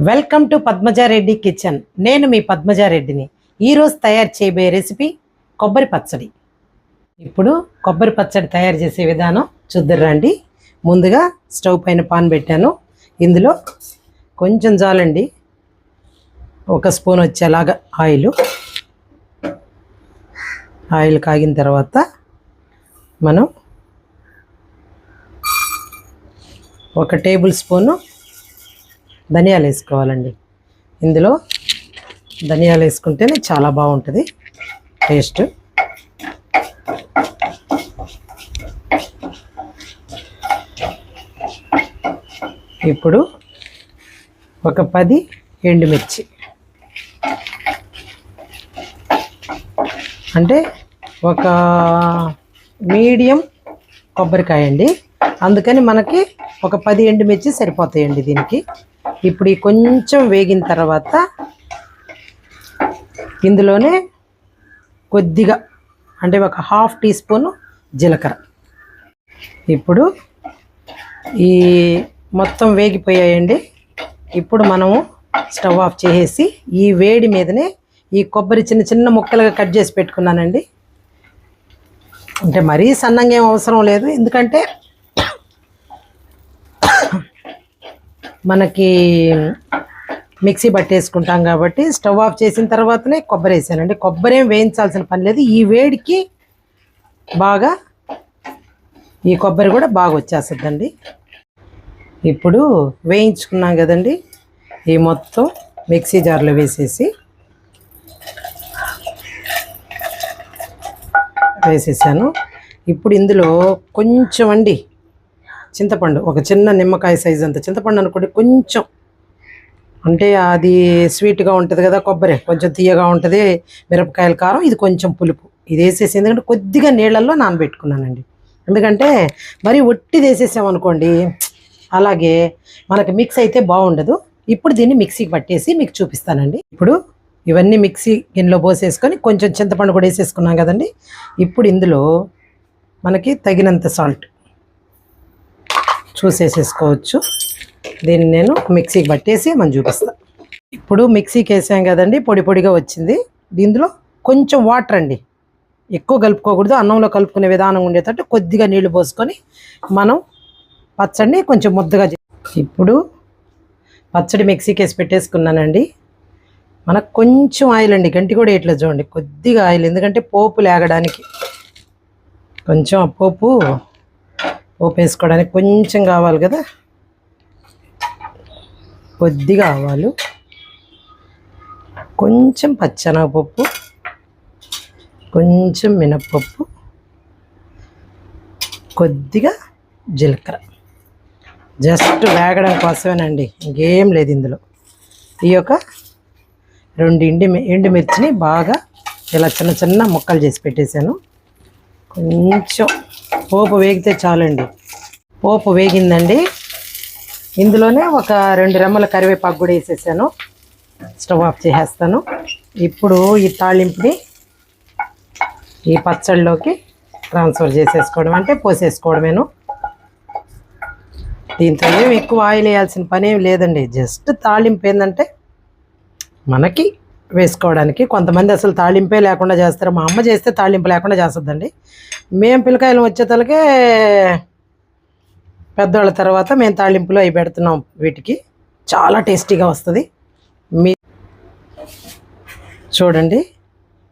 Welcome to Padmaja Reddy kitchen. నేను మీ పద్మజారెడ్డిని. ఈరోజు తయారు చేయబోయే రెసిపీ కొబ్బరి పచ్చడి. ఇప్పుడు కొబ్బరి పచ్చడి తయారు చేసే విధానం చూద్దరండి ముందుగా స్టవ్ పైన పాన్ పెట్టాను. ఇందులో కొంచెం చాలండి. ఒక స్పూన్ వచ్చేలాగా ఆయిల్. ఆయిల్ కాగిన తర్వాత మనం ఒక టేబుల్ స్పూను ధనియాలు వేసుకోవాలండి. ఇందులో ధనియాలు వేసుకుంటేనే చాలా బాగుంటుంది. టేస్ట్. ఇప్పుడు ఒక పది ఎండుమిర్చి. అంటే ఒక మీడియం కొబ్బరికాయ అండి అందుకని మనకి ఒక పది ఎండుమిర్చి సరిపోతాయండి దీనికి. ఇప్పుడు ఈ కొంచెం వేగిన తర్వాత ఇందులోనే కొద్దిగా అంటే ఒక హాఫ్ టీ స్పూన్ జీలకర్ర. ఇప్పుడు ఈ మొత్తం వేగిపోయాయండి. ఇప్పుడు మనము స్టవ్ ఆఫ్ చేసేసి ఈ వేడి మీదనే ఈ కొబ్బరి చిన్న చిన్న ముక్కలుగా కట్ చేసి పెట్టుకున్నానండి. అంటే మరీ సన్నంగా ఏం అవసరం లేదు. ఎందుకంటే మనకి మిక్సీ పట్టేసుకుంటాం కాబట్టి స్టవ్ ఆఫ్ చేసిన తర్వాతనే కొబ్బరి వేసానండి. కొబ్బరి ఏం వేయించాల్సిన పని లేదు. ఈ వేడికి బాగా ఈ కొబ్బరి కూడా బాగా వచ్చేస్తుందండి. ఇప్పుడు వేయించుకున్నాం కదండి. ఈ మొత్తం మిక్సీ జార్లో వేసేసి వేసేసాను. ఇప్పుడు ఇందులో కొంచెం అండి చింతపండు ఒక చిన్న నిమ్మకాయ సైజ్ అంత చింతపండు అనుకోండి కొంచెం. అంటే అది స్వీట్గా ఉంటుంది కదా కొబ్బరి కొంచెం తీయగా ఉంటుంది మిరపకాయల కారం ఇది కొంచెం పులుపు. ఇది వేసేసి ఎందుకంటే కొద్దిగా నీళ్ళల్లో నానబెట్టుకున్నానండి. ఎందుకంటే మరి ఒట్టి వేసేసామనుకోండి అలాగే మనకి మిక్స్ అయితే బాగుండదు. ఇప్పుడు దీన్ని మిక్సీకి పట్టేసి మీకు చూపిస్తానండి. ఇప్పుడు ఇవన్నీ మిక్సీ గిన్నెలో పోసేసుకొని కొంచెం చింతపండు కూడా వేసేసుకున్నాం కదండి. ఇప్పుడు ఇందులో మనకి తగినంత సాల్ట్ చూసేసేసుకోవచ్చు. దీన్ని నేను మిక్సీకి పట్టేసి మనం చూపిస్తాను ఇప్పుడు మిక్సీకి వేసాం కదండి పొడి పొడిగా వచ్చింది. దీంట్లో కొంచెం వాటర్ అండి. ఎక్కువ కలుపుకోకూడదు అన్నంలో కలుపుకునే విధానం ఉండేటట్టు కొద్దిగా నీళ్ళు పోసుకొని మనం పచ్చడిని కొంచెం ముద్దగా చే- ఇప్పుడు పచ్చడి మిక్సీకి వేసి పెట్టేసుకున్నానండి. మనకు కొంచెం ఆయిల్ అండి గంటి కూడా ఇట్లా చూడండి కొద్దిగా ఆయిల్. ఎందుకంటే పోపు లేగడానికి కొంచెం పోపు పోపు కొంచెం కావాలి కదా? కొద్దిగా ఆవాలు. కొంచెం పచ్చనగపప్పు. కొంచెం మినప్పప్పు. కొద్దిగా జీలకర్ర. జస్ట్ వేగడం కోసమేనండి ఇంకేం లేదు ఇందులో. ఈ యొక్క రెండు ఎండి ఎండుమిర్చిని బాగా ఇలా చిన్న చిన్న ముక్కలు చేసి పెట్టేశాను. కొంచెం పోపు వేగితే చాలండి. పోపు వేగిందండి. ఇందులోనే ఒక రెండు రెమ్మల కరివేపాకు కూడా వేసేసాను. స్టవ్ ఆఫ్ చేసేస్తాను. ఇప్పుడు ఈ తాళింపుని ఈ పచ్చడిలోకి ట్రాన్స్ఫర్ చేసేసుకోవడం అంటే పోసేసుకోవడమేను. దీంతో ఏం ఎక్కువ ఆయిల్ వేయాల్సిన పని ఏం లేదండి. జస్ట్ తాళింపు ఏంటంటే మనకి వేసుకోవడానికి. కొంతమంది అసలు తాళింపే లేకుండా చేస్తారు. మా అమ్మ చేస్తే తాళింపు లేకుండా చేస్తుందండి. మేము పిల్లకాయలు వచ్చేతలకే పెద్దవాళ్ళ తర్వాత మేము తాళింపులో అవి పెడుతున్నాం వీటికి. చాలా టేస్టీగా వస్తుంది. మీ చూడండి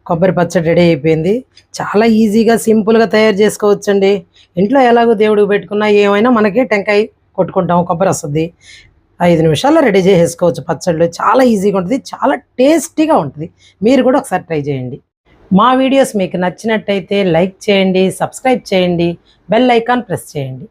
కొబ్బరి పచ్చడి రెడీ అయిపోయింది. చాలా ఈజీగా సింపుల్గా తయారు చేసుకోవచ్చండి. ఇంట్లో ఎలాగో దేవుడికి పెట్టుకున్నా ఏమైనా మనకి టెంకాయ కొట్టుకుంటాం కొబ్బరి వస్తుంది. ఐదు నిమిషాల్లో రెడీ చేసేసుకోవచ్చు. పచ్చళ్ళు చాలా ఈజీగా ఉంటుంది. చాలా టేస్టీగా ఉంటుంది. మీరు కూడా ఒకసారి ట్రై చేయండి. మా వీడియోస్ మీకు నచ్చినట్టయితే లైక్ చేయండి సబ్స్క్రైబ్ చేయండి బెల్ ఐకాన్ ప్రెస్ చేయండి.